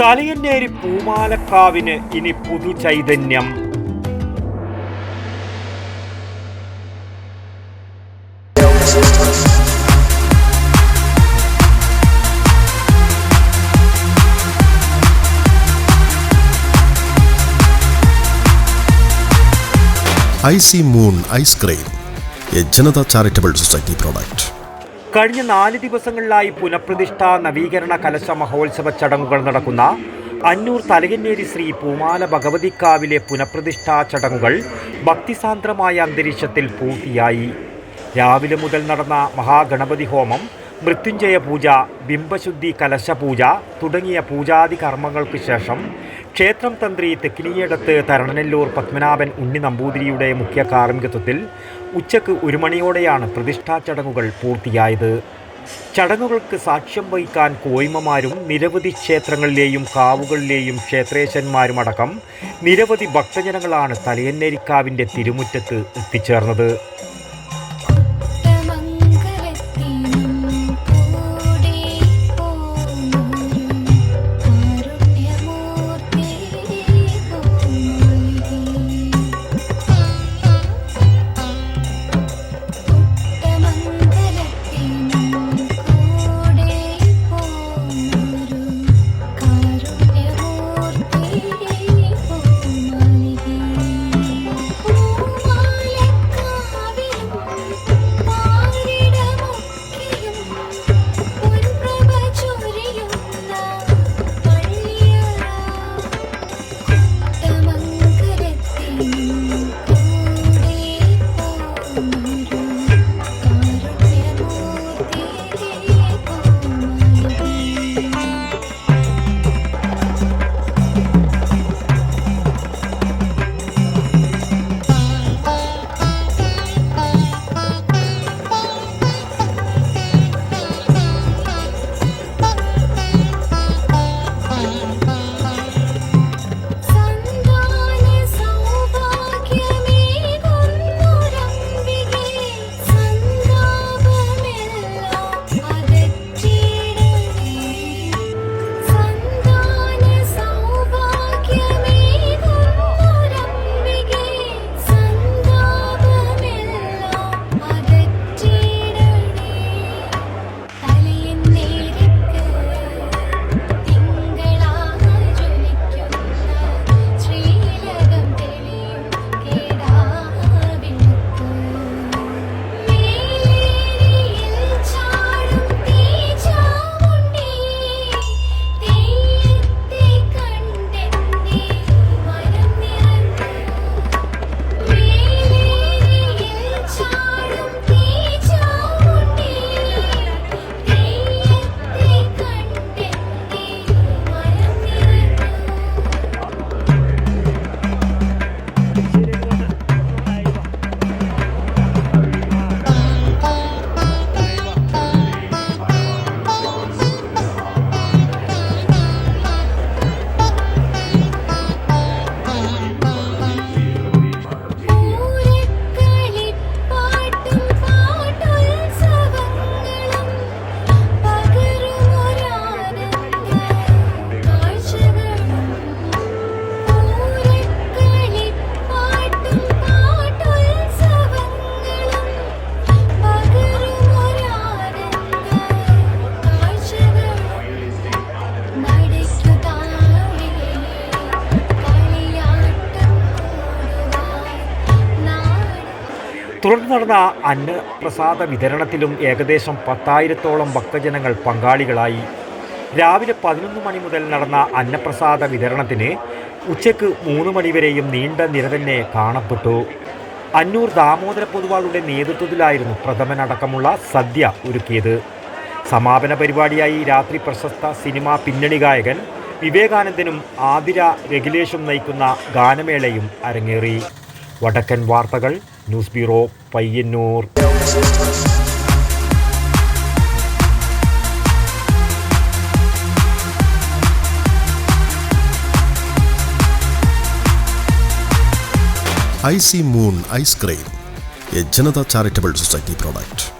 തലയന്നേരി പൂമാലക്കാവിന് ഇനി പുതു ചൈതന്യം. I C moon ice cream A Janata charitable society product. കഴിഞ്ഞ നാല് ദിവസങ്ങളിലായി പുനഃപ്രതിഷ്ഠ നവീകരണ കലശ മഹോത്സവ ചടങ്ങുകൾ നടക്കുന്ന അന്നൂർ തലയന്നേരി ശ്രീ പൂമാല ഭഗവതിക്കാവിലെ പുനഃപ്രതിഷ്ഠാ ചടങ്ങുകൾ ഭക്തിസാന്ദ്രമായ അന്തരീക്ഷത്തിൽ പൂർത്തിയായി. രാവിലെ മുതൽ നടന്ന മഹാഗണപതി ഹോമം മൃത്യുഞ്ജയ പൂജ ബിംബശുദ്ധി കലശപൂജ തുടങ്ങിയ പൂജാതി കർമ്മങ്ങൾക്ക് ശേഷം ക്ഷേത്രം തന്ത്രി തെക്കിനിയടത്ത് തരണനെല്ലൂർ പത്മനാഭൻ ഉണ്ണി നമ്പൂതിരിയുടെ മുഖ്യ കാർമ്മികത്വത്തിൽ ഉച്ചയ്ക്ക് ഒരു മണിയോടെയാണ് പ്രതിഷ്ഠാ ചടങ്ങുകൾ പൂർത്തിയായത്. ചടങ്ങുകൾക്ക് സാക്ഷ്യം വഹിക്കാൻ കോയ്മമാരും നിരവധി ക്ഷേത്രങ്ങളിലെയും കാവുകളിലെയും ക്ഷേത്രേശന്മാരുമടക്കം നിരവധി ഭക്തജനങ്ങളാണ് തലയന്നേരിക്കാവിന്റെ തിരുമുറ്റത്ത് എത്തിച്ചേർന്നത്. തുടർന്ന് നടന്ന അന്നപ്രസാദ വിതരണത്തിലും ഏകദേശം പത്തായിരത്തോളം ഭക്തജനങ്ങൾ പങ്കാളികളായി. രാവിലെ പതിനൊന്ന് മണി മുതൽ നടന്ന അന്നപ്രസാദ വിതരണത്തിന് ഉച്ചയ്ക്ക് മൂന്ന് മണിവരെയും നീണ്ട നിര തന്നെ കാണപ്പെട്ടു. അന്നൂർ ദാമോദര പൊതുവാളുടെ നേതൃത്വത്തിലായിരുന്നു പ്രഥമനടക്കമുള്ള സദ്യ ഒരുക്കിയത്. സമാപന പരിപാടിയായി രാത്രി പ്രശസ്ത സിനിമാ പിന്നണി ഗായകൻ വിവേകാനന്ദനും ആതിര രഗിലേഷും നയിക്കുന്ന ഗാനമേളയും അരങ്ങേറി. വടക്കൻ വാർത്തകൾ news bureau Payyanur C moon ice cream A Janata charitable society product.